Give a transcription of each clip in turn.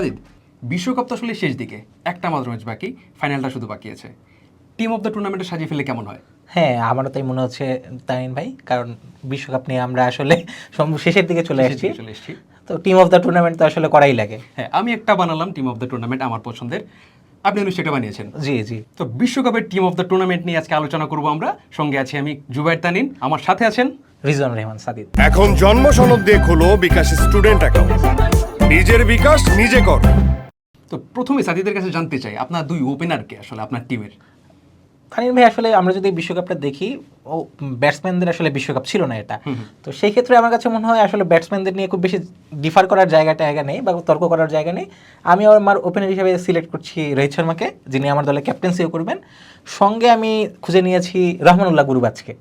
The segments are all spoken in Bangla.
সাজিদ বিশ্বকাপ তো আসলে শেষ দিকে। একটা মাত্র ম্যাচ বাকি ফাইনালটা শুধু বাকি আছে। টিম অফ দ্য টুর্নামেন্টে সাজিয়ে ফেলে কেমন হয়? হ্যাঁ আমারও তাই মনে হচ্ছে তামিন ভাই কারণ বিশ্বকাপ নিয়ে আমরা আসলে শেষের দিকে চলে এসেছি চলে এসেছি। তো টিম অফ দ্য টুর্নামেন্ট তো আসলে করাই লাগে। হ্যাঁ আমি একটা বানালাম টিম অফ দ্য টুর্নামেন্ট আমার পছন্দের। আপনি অনু সেটা বানিয়েছেন। জি জি। তো বিশ্বকাপের টিম অফ দ্য টুর্নামেন্ট নিয়ে আজকে আলোচনা করব আমরা। সঙ্গে আছি আমি জুবাইর তানিন আমার সাথে আছেন রিজওয়ান রহমান সাদিদ। এখন জন্ম সনদ দিয়ে খোলো বিকাশ স্টুডেন্ট অ্যাকাউন্ট। নিজের বিকাশ নিজে কর। তো প্রথমে সাজিদের কাছে জানতে চাই আপনার দুই ওপেনারকে আসলে আপনার টিমের তানিম ভাই আসলে আমরা যদি বিশ্বকাপটা দেখি ও ব্যাটসম্যানদের আসলে বিশ্বকাপ ছিল না এটা। তো সেই ক্ষেত্রে আমার কাছে মনে হয় আসলে ব্যাটসম্যানদের নিয়ে খুব বেশি ডিফার করার জায়গাটা জায়গা নেই বা তর্ক করার জায়গা নেই। আমি আমার ওপেনার হিসেবে সিলেক্ট করছি রোহিত শর্মাকে যিনি আমার দলে ক্যাপ্টেন্সিও করবেন। সঙ্গে আমি খুঁজে নিয়েছি রহমানুল্লাহ গুরুবাজকে।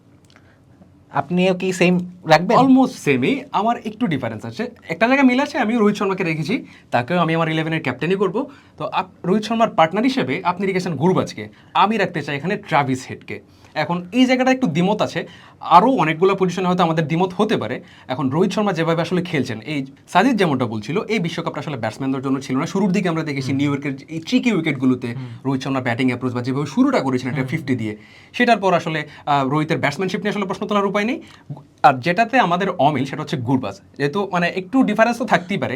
আপনিও কি সেম রাখবেন? অলমোস্ট সেমই আমার একটু ডিফারেন্স আছে। একটা জায়গায় মিল আছে, আমি রোহিত শর্মাকে রেখেছি। তাকেও আমি আমার ইলেভেনের ক্যাপ্টেনই করব। তো রোহিত শর্মার পার্টনার হিসেবে আপনি রেখেছেন গুরুবাজকে। আমি রাখতে চাই এখানে ট্রাভিস হেডকে এখন এই জায়গাটা একটু দ্বিমত আছে। আরও অনেকগুলো পজিশনে হয়তো আমাদের দ্বিমত হতে পারে। এখন রোহিত শর্মা যেভাবে আসলে খেলছেন এই সাজিদ যেমনটা বলছিল এই বিশ্বকাপটা আসলে ব্যাটসম্যানদের জন্য ছিল না। শুরুর দিকে আমরা দেখেছি নিউ ইয়র্কের এই ট্রিকি উইকেটগুলোতে রোহিত শর্মা ব্যাটিং অ্যাপ্রোচ বা যেভাবে শুরুটা করেছিলেন একটা ফিফটি দিয়ে। সেটার পর আসলে রোহিতের ব্যাটসম্যানশিপ নিয়ে আসলে প্রশ্ন তোলার উপায় নেই। আর যেটাতে আমাদের অমিল সেটা হচ্ছে গুরবাজ। যেহেতু মানে একটু ডিফারেন্স তো থাকতেই পারে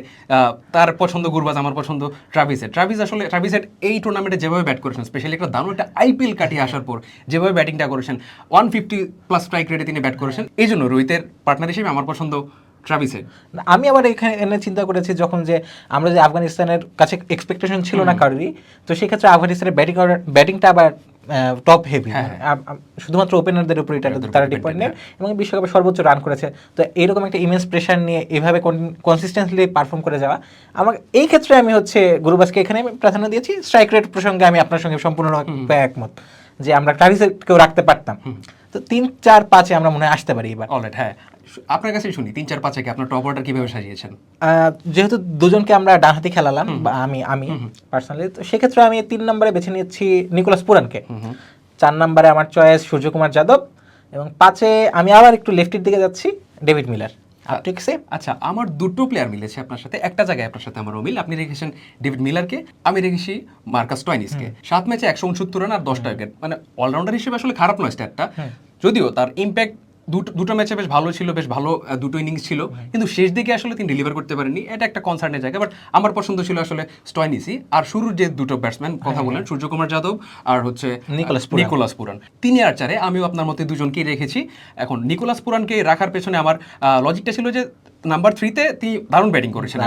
তার পছন্দ গুরবাজ আমার পছন্দ ট্রাভিসের ট্রাভিস আসলে ট্রাভিসের এই টুর্নামেন্টে যেভাবে ব্যাট করেছেন স্পেশালি একটা দারুণ একটা আইপিএল কাটিয়ে আসার পর যেভাবে ব্যাটিংটা করেছেন ওয়ান ফিফটি প্লাস স্ট্রাইক রেটে তিনি ব্যাট করেছেন। এই জন্য রোহিতের পার্টনার হিসেবে আমার পছন্দ ট্রাভিসের আমি আবার এখানে এনে চিন্তা করেছি যখন যে আমরা যে আফগানিস্তানের কাছে এক্সপেকটেশন ছিল না কারোরই তো সেক্ষেত্রে আফগানিস্তানের ব্যাটিং ব্যাটিংটা আবার টপ হেভি হ্যাঁ, শুধুমাত্র ওপেনারদের উপর এটা তারা ডিপেন্ডেন্ট এবং বিশ্বকাপে সর্বোচ্চ রান করেছে। তো এরকম একটা ইমেন্স প্রেশার নিয়ে এভাবে কনসিস্টেন্টলি পারফর্ম করে যাওয়া। আমার এই ক্ষেত্রে আমি হচ্ছে গুরুবাসকে এখানে আমি প্রাধান্য দিয়েছি। স্ট্রাইক রেট প্রসঙ্গে আমি আপনার সঙ্গে সম্পূর্ণ একমত যে আমরা ট্রাভিসকেও রাখতে পারতাম। তো তিন চার পাঁচে আমরা মনে হয় আসতে পারি এবার। অলরেড হ্যাঁ। আপনার কাছে শুনি তিন চার পাঁচে আপনার টপ অর্ডার কীভাবে সাজিয়েছেন? যেহেতু দুজনকে আমরা ডান হাতে খেলালাম বা আমি আমি পার্সোনালি তো সেক্ষেত্রে আমি তিন নম্বরে বেছে নিয়েছি নিকোলাস পুরানকে। চার নম্বরে আমার চয়েস সূর্যকুমার যাদব এবং পাঁচে আমি আবার একটু লেফটের দিকে যাচ্ছি ডেভিড মিলার। ঠিক আছে আচ্ছা আমার দুটো প্লেয়ার মিলেছে আপনার সাথে। একটা জায়গায় আপনার সাথে আমার অমিল আপনি রেখেছেন ডেভিড মিলারকে আমি রেখেছি মার্কাস টয়নিসকে সাত ম্যাচে একশো উনসত্তর রান আর দশটা উইকেট মানে অলরাউন্ডার হিসেবে আসলে খারাপ নয় স্ট্যাটটা যদিও তার ইম্প্যাক্ট দুটো দুটো ম্যাচে বেশ ভালো ছিল বেশ ভালো দুটো ইনিংস ছিল। কিন্তু শেষ দিকে আসলে তিনি ডেলিভার করতে পারেননি। এটা একটা কনসার্নের জায়গা বাট আমার পছন্দ ছিল আসলে স্টয়নিসি আর শুরুর যে দুটো ব্যাটসম্যান কথা বলেন সূর্যকুমার যাদব আর হচ্ছে নিকোলাস নিকোলাস পুরান তিনি আর চারে আমিও আপনার মতে দুজনকেই রেখেছি। এখন নিকোলাস পুরানকে রাখার পেছনে আমার লজিকটা ছিল যে নাম্বার থ্রিতে তিনি দারুণ ব্যাটিং করেছেন।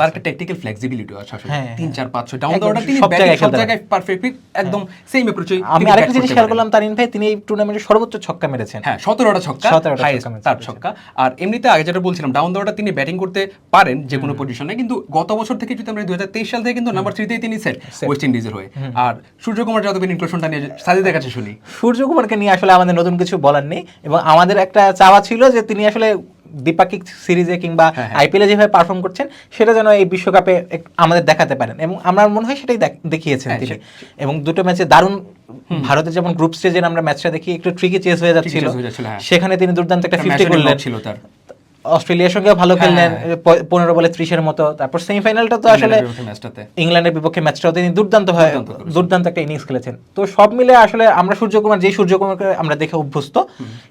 তার একটা টেকনিক্যাল ফ্লেক্সিবিলিটি আছে আসলে। হ্যাঁ, তিন হ্যাঁ। চার পাঁচ ছয় ডাউন তিনি সব জায়গায় পারফেক্ট একদম সেম অ্যাপ্রোচে আমি আরেকটা জিনিস খেয়াল করলাম তারিন ভাই তিনি এই টুর্নামেন্টে সর্বোচ্চ ছক্কা মেরেছেন। হ্যাঁ সতেরোটা ছক্কা 17টা highest ছক্কা মেরেছেন। তার ছক্কা। আর এমনিতে আগে যেটা বলছিলাম ডাউন তিনি ব্যাটিং করতে পারেন যে কোনো পজিশনে কিন্তু গত বছর থেকে যদি আমরা দুই হাজার তেইশ সাল থেকে কিন্তু নাম্বার থ্রিতেই তিনি সেট ওয়েস্ট ইন্ডিজের হয়ে। আর সূর্যকুমার যাদবের ইনক্লুশনটা নিয়ে সাজিদের কাছে শুনি। সূর্যকুমারকে নিয়ে আসলে আমাদের নতুন কিছু বলার নেই এবং আমাদের একটা চাওয়া ছিল যে তিনি আসলে দ্বিপাক্ষিক সিরিজে কিংবা হ্যাঁ, হ্যাঁ। আইপিএলে যেভাবে পারফর্ম করছেন সেটা যেন এই বিশ্বকাপে আমাদের দেখাতে পারেন এবং আমার মনে হয় সেটাই দেখিয়েছেন হ্যাঁ, তিনি এবং দুটো ম্যাচে দারুণ ভারতের যেমন গ্রুপ স্টেজের আমরা ম্যাচটা দেখি একটু ট্রিকি চেস হয়ে যাচ্ছিল হয়ে হ্যাঁ। সেখানে তিনি দুর্দান্ত একটা একটা ফিফটি করলেন ছিল তার। অস্ট্রেলিয়ার সঙ্গেও ভালো হ্যাঁ, খেললেন হ্যাঁ। পনেরো বলে ত্রিশের মতো তারপর সেমিফাইনালটা তো আসলে ইংল্যান্ডের বিপক্ষে ম্যাচটাও তিনি দুর্দান্ত হয় দুর্দান্ত একটা ইনিংস খেলেছেন। তো সব মিলে আসলে আমরা সূর্যকুমার যেই সূর্যকুমারকে আমরা দেখে অভ্যস্ত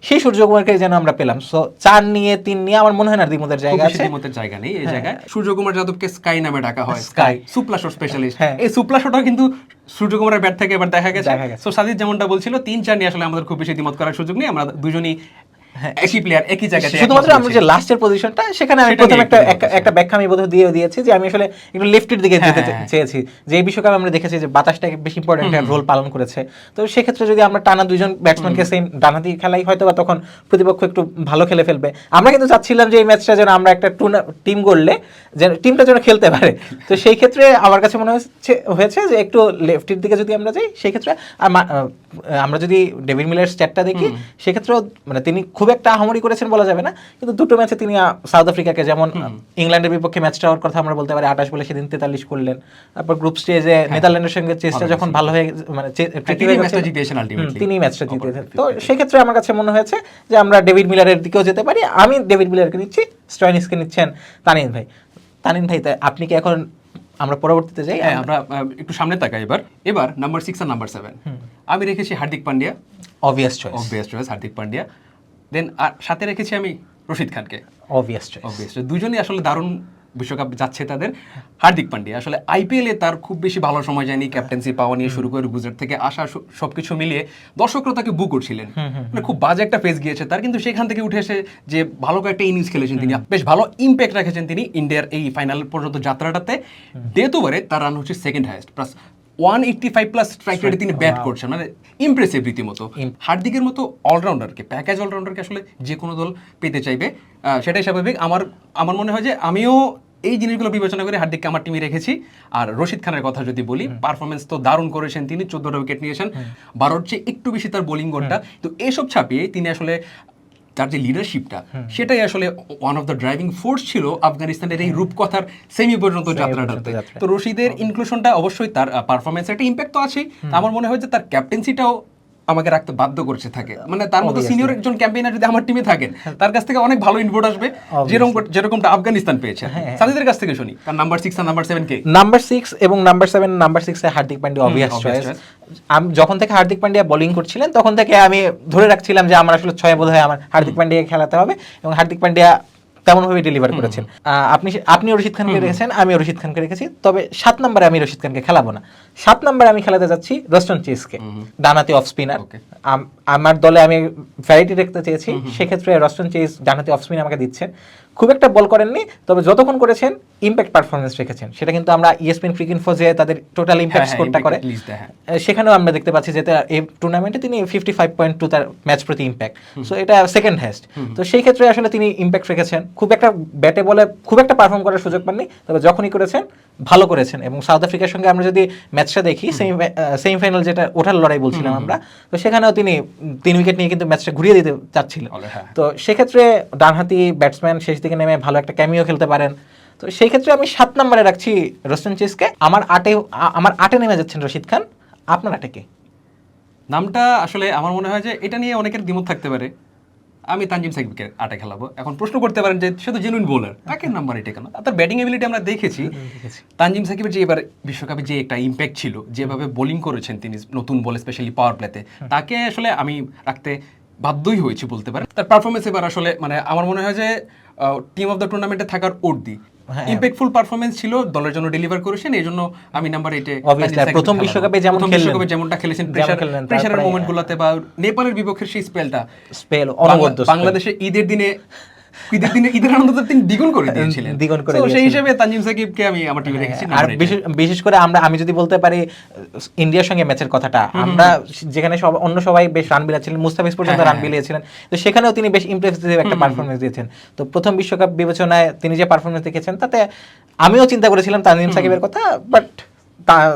সেই সূর্যকুমারকে যেন আমরা পেলাম। সো চার নিয়ে তিন নিয়ে আমার মনে হয় না দ্বিমতের জায়গা আছে। দ্বিমতের জায়গা নেই এই জায়গায়। সূর্যকুমার যাদবকে স্কাই নামে ডাকা হয়। স্কাই সুপ্লা শট স্পেশালিস্ট হ্যাঁ। এই সুপ্লা শটও কিন্তু সূর্যকুমারের ব্যাট থেকে এবার দেখা গেছে। দেখা গেছে। সো সাজিদ যেমনটা বলছিল তিন চার নিয়ে আসলে আমাদের খুব বেশি দ্বিমত করার সুযোগ নেই। আমরা দুজনই একই প্লেয়ার একই জায়গাতে হ্যাঁ। শুধুমাত্র আমরা যে লাস্টের পজিশনটা সেখানে আমি প্রথম একটা একটা- ব্যাখ্যা আমি বোধহয় দিয়ে দিয়েছি যে আমি আসলে একটু লেফটের দিকে হ্যাঁ, যেতে হ্যাঁ, হ্যাঁ। চেয়েছি। যে এই বিশ্বকাপে আমরা দেখেছি যে বাতাসটা বেশি ইম্পর্টেন্ট একটা রোল পালন করেছে। তো সেক্ষেত্রে যদি আমরা টানা দুইজন ব্যাটসম্যানকে সেম ডানাতি খেলাই হয়তো বা তখন প্রতিপক্ষ একটু ভালো খেলে ফেলবে। আমরা কিন্তু চাচ্ছিলাম যে এই ম্যাচটা যেন আমরা একটা টিম করলে যেন টিমটা যেন খেলতে পারে। তো সেই ক্ষেত্রে আমার কাছে মনে হচ্ছে হয়েছে যে একটু লেফটের দিকে যদি আমরা যাই সেই ক্ষেত্রে আমরা যদি ডেভিড মিলার স্ট্যাটটা দেখি সেক্ষেত্রেও মানে তিনি খুব একটা আহামরি করেছেন বলা যাবে না কিন্তু দুটো ম্যাচে তিনি সাউথ আফ্রিকাকে যেমন ইংল্যান্ডের বিপক্ষে ম্যাচটা হওয়ার কথা আমরা বলতে পারি আঠাশ বলে সেদিন তেতাল্লিশ করলেন। তারপর গ্রুপ স্টেজে নেদারল্যান্ডের সঙ্গে চেষ্টা যখন ভালো হয়ে মানে হ্যাঁ, তিনি ম্যাচটা জিতেছেন। তো. সেক্ষেত্রে আমার কাছে মনে হয়েছে যে আমরা ডেভিড মিলারের দিকেও যেতে পারি আমি ডেভিড মিলারকে নিচ্ছি স্টয়নিসকে নিচ্ছেন তানিন ভাই। তানিন ভাই তাই আপনি কি এখন আমরা পরবর্তীতে যাই? হ্যাঁ আমরা একটু সামনে তাকাই এবার। এবার নাম্বার সিক্স আর নাম্বার সেভেন আমি রেখেছি Hardik Pandya. Obvious choice obvious choice Hardik Pandya. Then আর সাথে রেখেছি আমি রশিদ খানকে। অবভিয়াস চয়েস অবভিয়াস দুজনই আসলে দারুণ বিশ্বকাপ যাচ্ছে তাদের। হার্দিক পান্ডিয়া আসলে আইপিএলে তার খুব বেশি ভালো সময় যায়নি ক্যাপ্টেন্সি পাওয়া নিয়ে শুরু করে গুজরাট থেকে আসা সবকিছু মিলিয়ে দর্শকরা তাকে বুক করছিলেন। মানে খুব বাজে একটা পেস গিয়েছে তার কিন্তু সেখান থেকে উঠে এসে যে ভালো কয়েকটা ইনিংস খেলেছেন তিনি বেশ ভালো ইম্প্যাক্ট রেখেছেন তিনি ইন্ডিয়ার এই ফাইনাল পর্যন্ত যাত্রাটাতে। ডেথ ওভারে তার রান হচ্ছে second highest plus one eighty five plus strike রেটে তিনি ব্যাট করছেন মানে ইমপ্রেসিভ রীতিমতো। হার্দিকের মতো অলরাউন্ডারকে প্যাকেজ অলরাউন্ডারকে আসলে যে কোনো দল পেতে চাইবে সেটাই স্বাভাবিক। আমার আমার মনে হয় যে আমিও এই জিনিসগুলো বিবেচনা করে হার্দিককে আমার টিমে রেখেছি। আর রশিদ খানের কথা যদি বলি পারফরমেন্স তো দারুণ করেছেন তিনি চোদ্দটা উইকেট নিয়েছেন। বারোর চেয়ে একটু বেশি তার বোলিং গড়টা তো এসব ছাপিয়ে তিনি আসলে তার যে লিডারশিপটা সেটাই আসলে one of the driving force ছিল আফগানিস্তানের এই রূপকথার সেমি পর্যন্ত যাত্রাটাতে। তো রশিদের ইনক্লুশনটা অবশ্যই তার পারফরমেন্সের একটা ইম্প্যাক্ট তো আছেই। আমার মনে হয় যে তার ক্যাপ্টেন্সিটাও আমাকে রাখতে বাধ্য করছে থাকে। মানে তার মতো সিনিয়র একজন ক্যাম্পেইনার যদি আমার টিমে থাকেন তার কাছ থেকে অনেক ভালো ইনভোট আসবে যেরকম যেরকমটা আফগানিস্তান পেয়েছে। সাদিদের কাছ থেকে শুনি। তার নাম্বার সিক্স আর নাম্বার সেভেন কে? নাম্বার সিক্স এবং নাম্বার সেভেন নাম্বার সিক্সে হার্দিক পান্ডিয়া অবভিয়াস চয়েস আমি যখন থেকে হার্দিক পান্ডিয়া বোলিং করছিলেন তখন থেকে আমি ধরে রাখছিলাম যে আমার আসলে ছয় বোধ হয় আমার হার্দিক পান্ডিয়াকে খেলাতে হবে এবং হার্দিক পান্ডিয়া তেমনভাবে ডেলিভার করেছেন। আপনি আপনি রশিদ খানকে রেখেছেন আমি রশিদ খানকে রেখেছি তবে সাত নম্বরে আমি রশিদ খানকে খেলাবো না। সাত নম্বরে আমি খেলাতে যাচ্ছি রস্টন চেসকে ডানাতি অফ স্পিনার. আমার দলে আমি ভ্যারাইটি রাখতে চেয়েছি। সেক্ষেত্রে রস্টন চেস ডানাতি অফ স্পিন আমাকে দিচ্ছেন খুব একটা বল করেননি তবে যতক্ষণ করেছেন ইম্প্যাক্ট পারফরমেন্স রেখেছেন। সেটা কিন্তু আমরা ইএসপিন ক্রিক যে তাদের টোটাল ইম্প্যাক্ট হ্যাঁ, স্কোরটা করে হ্যাঁ। সেখানেও আমরা দেখতে পাচ্ছি যে এই টুর্নামেন্টে তিনি ফিফটি ফাইভ পয়েন্ট টু তার ম্যাচ প্রতি ইম্প্যাক্ট সো এটা সেকেন্ড হাইস্ট তো সেই ক্ষেত্রে আসলে তিনি ইম্প্যাক্ট রেখেছেন। খুব একটা ব্যাটে বলে খুব একটা পারফর্ম করার সুযোগ পাননি তবে যখনই করেছেন ভালো করেছেন। এবং সাউথ আফ্রিকার সঙ্গে আমরা যদি ম্যাচটা দেখি সেমি সেমিফাইনাল যেটা ওঠার লড়াই বলছিলাম আমরা তো সেখানেও তিনি তিন উইকেট নিয়ে কিন্তু ম্যাচটা ঘুরিয়ে দিতে চাচ্ছিলেন। হ্যাঁ। তো সেক্ষেত্রে ডানহাতি ব্যাটসম্যান শেষ দিকে নেমে ভালো একটা ক্যামিও খেলতে পারেন। তো সেই ক্ষেত্রে আমি সাত নম্বরে রাখছি রোস্টন চেসকে। আমার আটে আমার আটে নেমে যাচ্ছেন রশিদ খান। আপনার আটে কে? নামটা আসলে আমার মনে হয় যে এটা নিয়ে অনেকের দ্বিমত থাকতে পারে। আমি তানজিম সাকিবকে আটে খেলাবো। এখন প্রশ্ন করতে পারেন যে সে তো জেনুইন বোলার তাকে নাম্বার এটা কেন তার ব্যাটিং এবিলিটি আমরা দেখেছি। তানজিম সাকিবের যে এবার বিশ্বকাপে যে একটা ইম্প্যাক্ট ছিল যেভাবে বোলিং করেছেন তিনি নতুন বলে স্পেশালি পাওয়ার প্লেতে তাকে আসলে আমি রাখতে বাধ্যই হয়েছি বলতে পারেন। তার পারফরমেন্স এবার আসলে মানে আমার মনে হয় যে টিম অফ দ্য টুর্নামেন্টে থাকার অর্ধি হ্যাঁ। ইম্প্যাক্টফুল পারফরমেন্স ছিল দলের জন্য ডেলিভার করেছেন এই জন্য আমি নাম্বার এইটে প্রথম বিশ্বকাপে যেমন বিশ্বকাপে যেমনটা খেলেছেন খেললেন, প্রেশারের মোমেন্টগুলোতে বা নেপালের বিপক্ষে সেই স্পেলটা স্পেল বাংলাদেশে ঈদের দিনে ঈদের দিনে ঈদের আনন্দ তো তিনি দ্বিগুণ করে দিয়েছিলেন। দ্বিগুণ করে সেই হিসেবে তানজিম সাকিবকে আমি আমার টিমে রেখেছি আর number eight এ। বিশেষ করে আমরা আমি যদি বলতে পারি ইন্ডিয়ার সঙ্গে ম্যাচের কথাটা আমরা যেখানে সব অন্য সবাই বেশ রান বিলাচ্ছিলেন মুস্তাফিজ পর্যন্ত হ্যাঁ, রান বিলিয়েছিলেন তো সেখানেও তিনি বেশ ইমপ্রেসিভ একটা পারফরমেন্স দিয়েছেন। তো প্রথম বিশ্বকাপ বিবেচনায় তিনি যে পারফরমেন্স দেখেছেন তাতে আমিও চিন্তা করেছিলাম তানজিম সাকিবের কথা বাট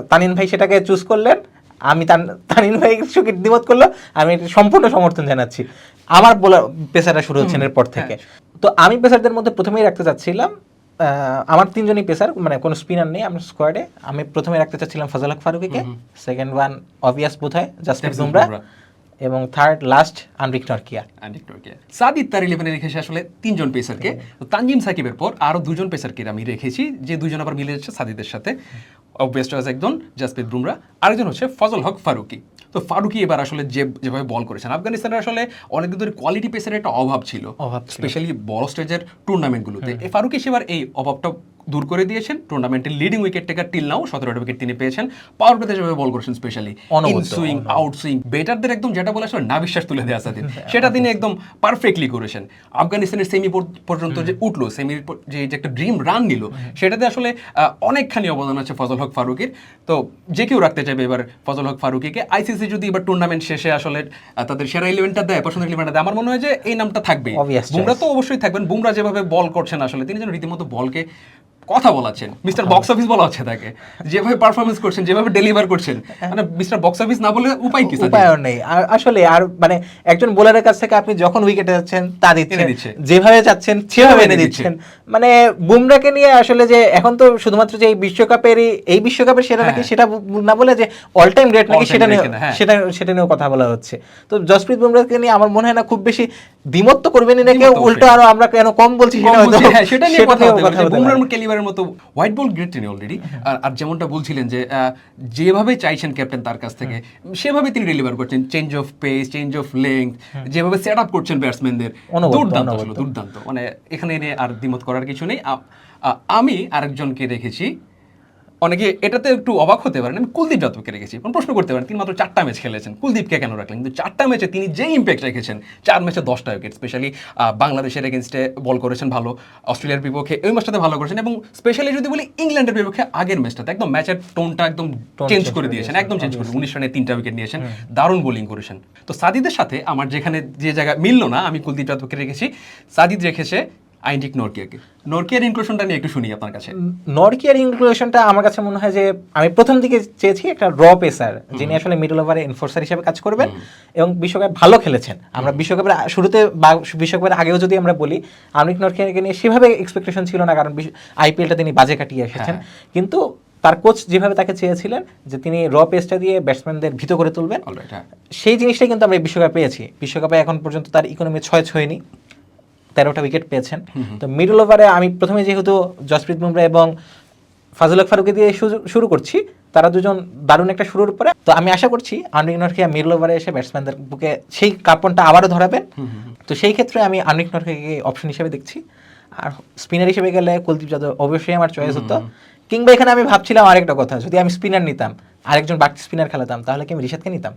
তানিন ভাই সেটাকে চুজ করলেন আমি তান- তানিন ভাই দ্বিমত করল আমি সম্পূর্ণ সমর্থন জানাচ্ছি। আমার বলা পেশাটা শুরু হচ্ছে এরপর থেকে। তো আমি পেসারদের মধ্যে প্রথমেই রাখতে চাচ্ছিলাম আহ, আমার তিনজনই পেসার মানে কোনো স্পিনার নেই আমার স্কোয়াডে আমি প্রথমে রাখতে চাচ্ছিলাম ফজল হক ফারুকিকে। সেকেন্ড ওয়ান অবভিয়াস বোধ হয় জাসপ্রীত বুমরা বুমরা। এবং third last Anrich Nortje And Victoria. Sadid তার ইলেভেনে রেখেছে আসলে তিনজন পেসারকে তো তানজিম সাকিবের পর আরও দুজন পেসারকে আমি রেখেছি যে দুজন আবার মিলে যাচ্ছে সাদিদের সাথে। চয়েস একজন জাসপ্রীত বুমরা আরেকজন হচ্ছে ফজল হক ফারুকি। তো ফারুকি এবার আসলে যে যেভাবে বল করেছেন আফগানিস্তানের আসলে অনেকদিন ধরে কোয়ালিটি পেসারের একটা অভাব ছিল। স্পেশালি বড় স্টেজের টুর্নামেন্টগুলোতে এই ফারুকি সেবার এই অভাবটা দূর করে দিয়েছেন। টুর্নামেন্টের leading wicket taker till now সতেরোটা উইকেট তিনি পেয়েছেন। পাওয়ার প্লেতে যেভাবে বল করেছেন specially in swing out swing বেটারদের একদম যেটা বলে আসলে না বিশ্বাস তুলে দেওয়া সাদিন সেটা তিনি একদম পারফেক্টলি করেছেন। আফগানিস্তানের সেমি পর্যন্ত যে উঠল সেমির যে যে একটা ড্রিম রান নিল সেটাতে আসলে অনেকখানি অবদান আছে ফজল হক ফারুকের। তো যে কেউ রাখতে চাইবে এবার ফজল হক ফারুকিকে। আইসিসি যদি এবার টুর্নামেন্ট শেষে আসলে তাদের সেরা ইলেভেনটা দেয় পছন্দের ইলেভেনটা দেয় আমার মনে হয় যে এই নামটা থাকবে বুমরা তো অবশ্যই থাকবেন। বুমরা যেভাবে বল করছেন আসলে তিনি যেন রীতিমতো বলকে কথা বলাচ্ছেন। মিস্টার বক্স অফিস বলা হচ্ছে তাকে। যেভাবে পারফরমেন্স করছেন যেভাবে ডেলিভার করছেন মানে মিস্টার বক্স অফিস না বলে উপায় কি? উপায় নেই। আর আসলে আর মানে একজন বোলারের কাছ থেকে আপনি যখন উইকেটে যাচ্ছেন তা দিচ্ছেন। যেভাবে চাচ্ছেন সেভাবে এনে দিচ্ছেন। মানে বুমরাকে নিয়ে আসলে যে এখন তো শুধুমাত্র যে এই বিশ্বকাপেরই এই বিশ্বকাপের সেরা নাকি হ্যাঁ। সেটা না বলে যে অল টাইম গ্রেট নাকি সেটা নিয়ে হ্যাঁ। সেটা সেটা নিয়েও কথা বলা হচ্ছে। তো জসপ্রীত বুমরাকে নিয়ে আমার মনে হয় না খুব বেশি দ্বিমত তো করবেনই না কেউ উল্টো আরও আমরা কেন কম বলছি সেটা হয়তো হ্যাঁ, সেটা নিয়ে কথা হতে পারে। ক্যালিবারের মতো হোয়াইট বল গ্রেট তিনি অলরেডি আর আর যেমনটা বলছিলেন যে যেভাবে চাইছেন ক্যাপ্টেন তার কাছ থেকে সেভাবে তিনি ডেলিভার করছেন। Change of pace change of length যেভাবে সেট আপ করছেন ব্যাটসম্যানদের দুর্দান্ত। আসলে দুর্দান্ত। মানে এখানে এনে আর দ্বিমত করার কিছু নেই। আমি আরেকজনকে রেখেছি অনেকে এটাতে একটু অবাক হতে পারেন। আমি কুলদীপ যাদবকে রেখেছি। এখন প্রশ্ন করতে পারেন তিনি মাত্র চারটা ম্যাচ খেলেছেন। কুলদীপকে কেন রাখলেন? কিন্তু চারটা ম্যাচে তিনি যে ইম্প্যাক্ট রেখেছেন চার ম্যাচে দশটা উইকেট স্পেশালি বাংলাদেশের এগেনস্টে বল করেছেন ভালো অস্ট্রেলিয়ার বিপক্ষে ওই ম্যাচটাতে ভালো করেছেন এবং স্পেশালি যদি বলি ইংল্যান্ডের বিপক্ষে আগের ম্যাচটাতে একদম ম্যাচের টোনটা একদম চেঞ্জ করে দিয়েছেন একদম চেঞ্জ করে উনিশ রানে তিনটা উইকেট নিয়েছেন দারুণ বোলিং করেছেন। তো সাদিদের সাথে আমার যেখানে যে জায়গা মিললো না আমি কুলদীপ যাদবকে রেখেছি। সাদিদ রেখেছে আইন্ডিক নরকিয়াকে। নরকিয়ার ইনক্লুশনটা নিয়ে একটু শুনি আপনার কাছে। নরকিয়ার ইনক্লুশনটা আমার কাছে মনে হয় যে আমি প্রথম দিকে চেয়েছি একটা র পেসার যিনি আসলে মিডল ওভারে এনফোর্সার হিসেবে কাজ করবেন এবং বিশ্বকাপে ভালো খেলেছেন। আমরা বিশ্বকাপের শুরুতে বা বিশ্বকাপের আগেও যদি আমরা বলি আমিক নরকিয়াকে নিয়ে সেভাবে এক্সপেকটেশন ছিল না কারণ আইপিএলটা তিনি বাজে কাটিয়ে এসেছেন। কিন্তু তার কোচ যেভাবে তাকে চেয়েছিলেন যে তিনি র পেসটা দিয়ে ব্যাটসম্যানদের ভীত করে তুলবেন হ্যাঁ। সেই জিনিসটাই কিন্তু আমরা বিশ্বকাপে পেয়েছি। বিশ্বকাপে এখন পর্যন্ত তার ইকোনমি ছয় ছয়নি তেরোটা উইকেট পেয়েছেন। তো মিডল ওভারে আমি প্রথমে যেহেতু জসপ্রীত বুমরা এবং ফাজুল ফারুকি দিয়ে শুরু- করছি তারা দুজন দারুণ একটা শুরুর পরে তো আমি আশা করছি আনিক নরখিয়া মিডল ওভারে এসে ব্যাটসম্যানদের বুকে সেই কার্পনটা আবারও ধরাবেন। তো সেই ক্ষেত্রে আমি আনিক নরখিয়াকে অপশন হিসেবে দেখছি। আর স্পিনার হিসেবে গেলে কুলদীপ যাদব অবশ্যই আমার চয়েস হতো। কিংবা এখানে আমি ভাবছিলাম আরেকটা কথা যদি আমি স্পিনার নিতাম আরেকজন বাড়তি স্পিনার খেলাতাম তাহলে কি আমি রিশাদকে নিতাম?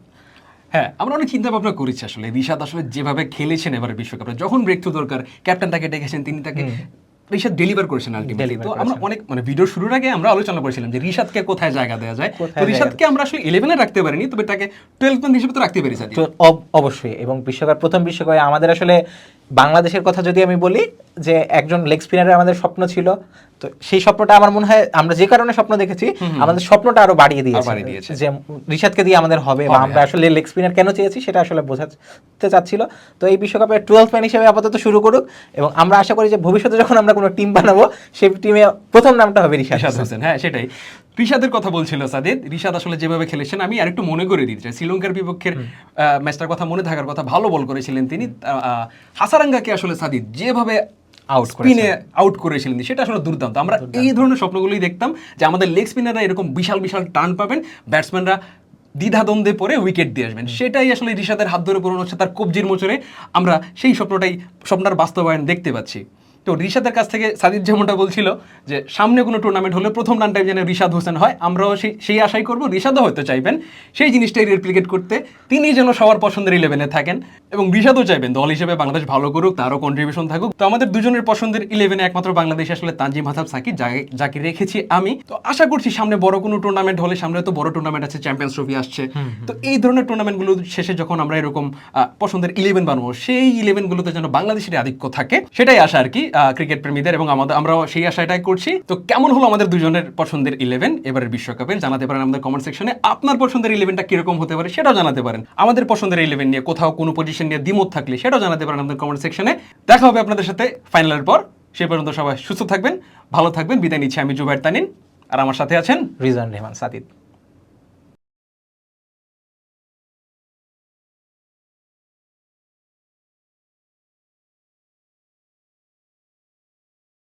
হ্যাঁ আমরা অনেক চিন্তা ভাবনা করেছি আসলে। রিশাদ আসলে যেভাবে খেলেছেন এবারে বিশ্বকাপে যখন ব্রেক থ্রু দরকার ক্যাপ্টেন তাকে ডেকেছেন তিনি তাকে রিশাদ ডেলিভার করেছেন আলটিমেটলি তো আমরা অনেক মানে ভিডিও শুরুর আগে আমরা আলোচনা করেছিলাম যে রিশাদকে কোথায় জায়গা দেওয়া যায়। তো ঋষাদকে আমরা আসলে ইলেভেনে রাখতে পারিনি তবে তাকে টুয়েলভ ম্যান হিসেবে তো রাখতে পারি অব- অবশ্যই। এবং বিশ্বকাপ প্রথম বিশ্বকাপে আমাদের আসলে বাংলাদেশের কথা যদি আমি বলি যে একজন লেগ স্পিনারের আমাদের স্বপ্ন ছিল তো সেই স্বপ্নটা আমার মনে হয় আমরা যে কারণে স্বপ্ন দেখেছি আমাদের স্বপ্নটা আরও বাড়িয়ে দিয়েছে। যে রিশাদকে দিয়ে আমাদের হবে বা আমরা আসলে লেগ স্পিনার কেন চেয়েছি সেটা আসলে বোঝাতে চাচ্ছিল। তো এই বিশ্বকাপে টুয়েলভ ম্যান হিসেবে আপাতত শুরু করুক এবং আমরা আশা করি যে ভবিষ্যতে যখন আমরা কোনো টিম বানাবো সেই টিমে প্রথম নামটা হবে রিশাদ। হোসেন। হোসেন হ্যাঁ সেটাই। রিশাদের কথা বলছিল সাদিদ। রিশাদ আসলে যেভাবে খেলেছেন আমি আরেকটু মনে করে দিতে চাই। শ্রীলঙ্কার বিপক্ষের ম্যাচটার কথা মনে থাকার কথা ভালো বল করেছিলেন তিনি। হাসারাঙ্গাকে আসলে সাদিদ যেভাবে Out স্পিনে আউট করেছিলেন সেটা আসলে দুর্দান্ত। আমরা এই ধরনের স্বপ্নগুলোই দেখতাম যে আমাদের লেগ স্পিনাররা এরকম বিশাল বিশাল টার্ন পাবেন ব্যাটসম্যানরা দ্বিধাদ্বন্দ্বে পরে উইকেট দিয়ে আসবেন। সেটাই আসলে রিশাদের হাত ধরে পূরণ হচ্ছে তার কবজির মোচরে আমরা সেই স্বপ্নটাই স্বপ্নার বাস্তবায়ন দেখতে পাচ্ছি। তো রিশাদের কাছ থেকে সাদিদ যেমনটা বলছিল যে সামনে কোনো টুর্নামেন্ট হলে প্রথম রান টাইম যেন রিশাদ হোসেন হয় আমরাও সেই সেই আশাই করব। রিশাদও হয়তো চাইবেন। সেই জিনিসটাই রেপ্লিকেট করতে তিনি যেন সবার পছন্দের ইলেভেনে থাকেন এবং রিশাদও চাইবেন। দল হিসেবে বাংলাদেশ ভালো করুক তারও কন্ট্রিবিউশন থাকুক। তো আমাদের দুজনের পছন্দের ইলেভেনে একমাত্র বাংলাদেশ আসলে তানজিম হাসাব সাকিব যাকে রেখেছি আমি। তো আশা করছি সামনে বড় কোনো টুর্নামেন্ট হলে সামনে তো বড় টুর্নামেন্ট আছে চ্যাম্পিয়ন্স ট্রফি আসছে। তো এই ধরনের টুর্নামেন্টগুলো শেষে যখন আমরা এরকম পছন্দের ইলেভেন বানাবো সেই ইলেভেনগুলোতে যেন বাংলাদেশের আধিক্য থাকে সেটাই আশা আর কি। ক্রিকেট প্রেমীদের এবং আমাদের, আমরাও সেই আশাটাই করছি। তো কেমন হলো আমাদের দুজনের পছন্দের ইলেভেন এবারের বিশ্বকাপের? জানাতে পারেন আমাদের কমেন্ট সেকশনে আপনার পছন্দের ইলেভেনটা কীরকম হতে পারে সেটাও জানাতে পারেন। আমাদের পছন্দের ইলেভেন নিয়ে কোথাও কোনো পজিশন নিয়ে দ্বিমত থাকলে সেটাও জানাতে পারেন আমাদের কমেন্ট সেকশনে দেখা হবে আপনাদের সাথে ফাইনালের পর। সে পর্যন্ত সবাই সুস্থ থাকবেন, ভালো থাকবেন। বিদায় নিচ্ছি আমি জুবাইর তানিন আর আমার সাথে আছেন রিজান রহমান সাদিদ